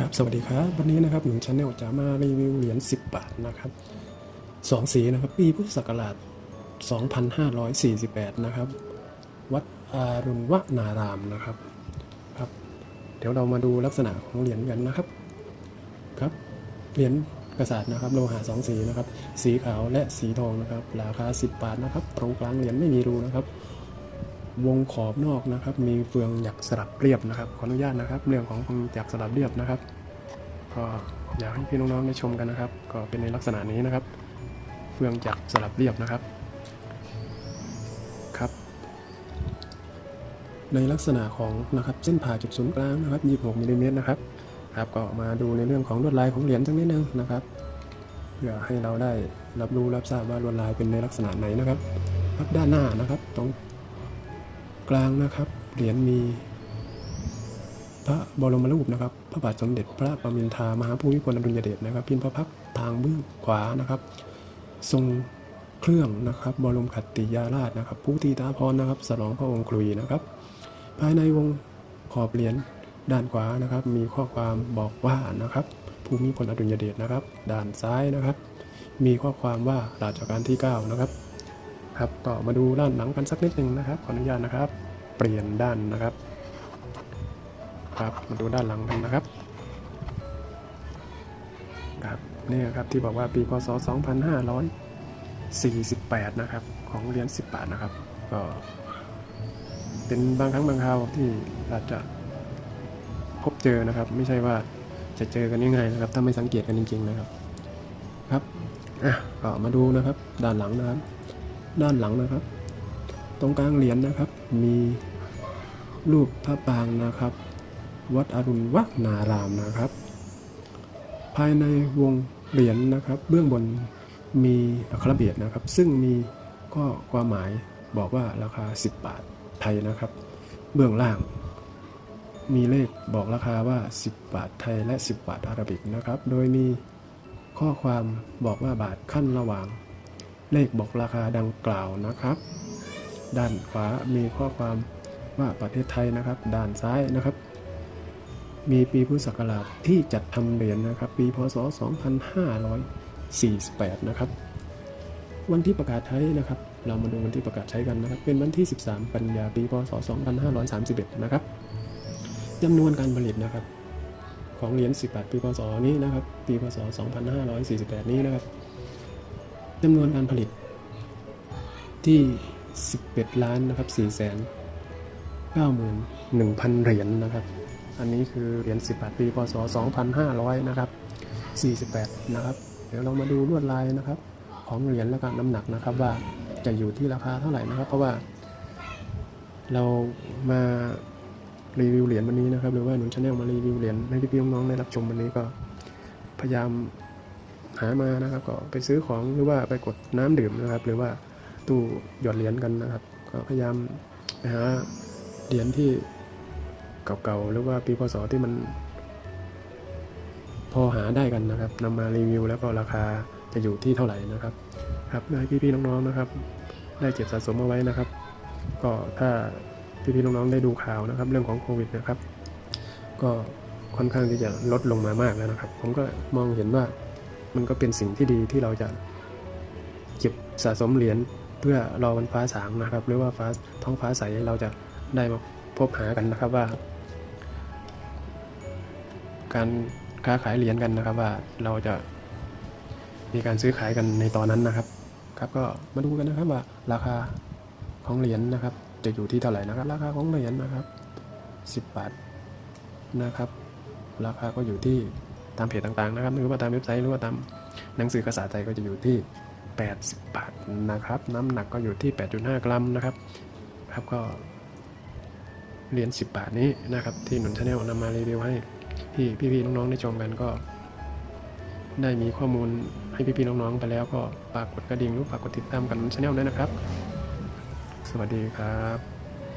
ครับสวัสดีครับ วันนี้นะครับหนุ่มชาแนลจะมารีวิวเหรียญ10 บาทนะครับสองสีนะครับ ปีพุทธศักราช 2548 นะครับ วัดอารุณวนารามนะครับครับ เดี๋ยวเรามาดูลักษณะของเหรียญกันนะครับครับเหรียญกษัตริย์นะครับโลหะสองสีนะครับ สีขาวและสีทองนะครับ ราคา 10 บาทนะครับ ตรงกลางเหรียญไม่มีรูนะครับ วงขอบนอกนะครับ มีเฟืองหยักสลับเรียบนะครับ ขออนุญาตนะครับ เรื่องของเฟืองหยักสลับเรียบนะครับ ก็อยากให้พี่น้องๆได้ชมกันนะครับ ก็เป็นในลักษณะนี้นะครับ เฟืองหยักสลับเรียบนะครับครับ ในลักษณะของนะครับเส้นผ่าจุดศูนย์กลางนะครับ26มิลลิเมตรนะครับครับก็มาดูในเรื่องของลวดลายของเหรียญสักนิดนึงนะครับ เพื่อให้เราได้รับรู้รับทราบว่าลวดลายเป็นในลักษณะไหนนะครับครับด้านหน้านะครับตรง กลางนะครับ เหรียญมี พระบรมรูปนะครับ พระบาทสมเด็จพระปรมินทามหาภูมิพลอดุลยเดชนะครับพิมพ์พระพักทางเบื้องขวานะครับ ทรงเครื่องนะครับบรมขัตติยาราชนะครับผู้ตีตาพรนะครับสลองพระองค์คลุยนะครับ ภายในวงขอบเหรียญด้านขวานะครับ มีข้อความบอกว่านะครับภูมิพลอดุลยเดชนะครับ ด้านซ้ายนะครับ มีข้อความว่ารัชกาลที่ 9 นะครับ ครับก็มาดูด้านหลังกันสักนิดหนึ่งนะครับขออนุญาตนะครับ เปลี่ยนด้านนะครับ ครับมาดูด้านหลังกันนะครับครับนี่ครับที่บอกว่าปีพศ 2548 นะครับ ของเหรียญ10 บาทนะครับ ก็เป็นบางครั้งบางคราวที่อาจจะพบเจอนะครับ ไม่ใช่ว่าจะเจอกันง่ายๆนะครับ ถ้าไม่สังเกตกันจริง ๆ นะครับ ครับอะก็มาดูนะครับด้านหลังนะครับ ด้านหลังนะครับ ตรงกลางเหรียญนะครับ มีรูปพระปางนะครับ วัดอรุณวนารามนะครับ ภายในวงเหรียญนะครับ เบื้องบนมีอักขระเบียดนะครับ ซึ่งมีข้อความหมายบอกว่าราคา 10 บาทไทยนะครับ เบื้องล่าง มีเลขบอกราคาว่า 10 บาทไทยและ 10 บาทอาราบิกนะครับ โดยมีข้อความบอกว่าบาทขั้นระหว่าง เลขบอกราคาดังกล่าวนะครับ ด้านขวามีข้อความว่าประเทศไทยนะครับ ด้านซ้ายนะครับ มีปีพุทธศักราชที่จัดทำเหรียญนะครับ ปีพศ 2548 นะครับ วันที่ประกาศใช้นะครับ เรามาดูวันที่ประกาศใช้กันนะครับ เป็นวันที่ 13 กันยาปีพศ 2531 นะครับจำนวนการผลิตนะครับ ของเหรียญ10บาทปีพศนี้นะครับ ปีพศ 2548 นี้นะครับ จำนวนการผลิตที่ 11 ล้านนะครับ4แสน91,000 เหรียญนะครับ อันนี้คือเหรียญ10บาทปีพศ 2500 นะครับ 48 นะครับ เดี๋ยวเรามาดูลวดลายนะครับ ของเหรียญและการน้ำหนักนะครับว่าจะอยู่ที่ราคาเท่าไหร่นะครับ เพราะว่า เรามารีวิวเหรียญวันนี้นะครับ หรือว่าหนุนชาแนลมารีวิวเหรียญให้พี่ๆน้องๆได้รับชมวันนี้ก็พยายามามานะครับ ก็ไปซื้อของหรือว่าไปกดน้ำดื่มนะครับ หรือว่าตู้หยอดเหรียญกันนะครับ ก็พยายามไปหาเหรียญที่เก่าๆหรือว่าปีพศที่มัน พอหาได้กันนะครับนำมารีวิว แล้วก็ราคาจะอยู่ที่เท่าไหร่นะครับ ครับเพื่อให้พี่ๆน้องๆนะครับ ได้เก็บสะสมเอาไว้นะครับ ก็ถ้าพี่ๆน้องๆได้ดูข่าวนะครับ เรื่องของโควิดนะครับ ก็ค่อนข้างที่จะลดลงมามากแล้วนะครับ ผมก็มองเห็นว่า มันก็เป็นสิ่งที่ดีที่เราจะเก็บสะสมเหรียญเพื่อรอวันฟ้าสางนะครับ หรือว่าฟ้าท้องฟ้าใสเราจะได้มาพบหากันนะครับว่า การค้าขายเหรียญกันนะครับว่าเราจะมีการซื้อขายกันในตอนนั้นนะครับ ครับก็มาดูกันนะครับว่าราคาของเหรียญนะครับ จะอยู่ที่เท่าไหร่นะครับ ราคาของเหรียญนะครับ 10 บาทนะครับ ราคาก็อยู่ที่ ตามเพจต่างๆนะครับหรือว่าตามเว็บไซต์หรือว่าตามหนังสือภาษาไทยก็จะอยู่ที่ 80 บาทนะครับ น้ำหนักก็อยู่ที่ 8.5 กรัมนะครับครับก็เหรียญ10 บาทนี้นะครับที่หนุนชาแนลนำมารีวิวให้พี่พี่ๆน้องๆได้ชมกันก็ ได้มีข้อมูลให้พี่ๆน้องๆไปแล้วก็ฝากกดกระดิ่งหรือฝากกดติดตามกันช anel ด้วยนะครับ สวัสดีครับ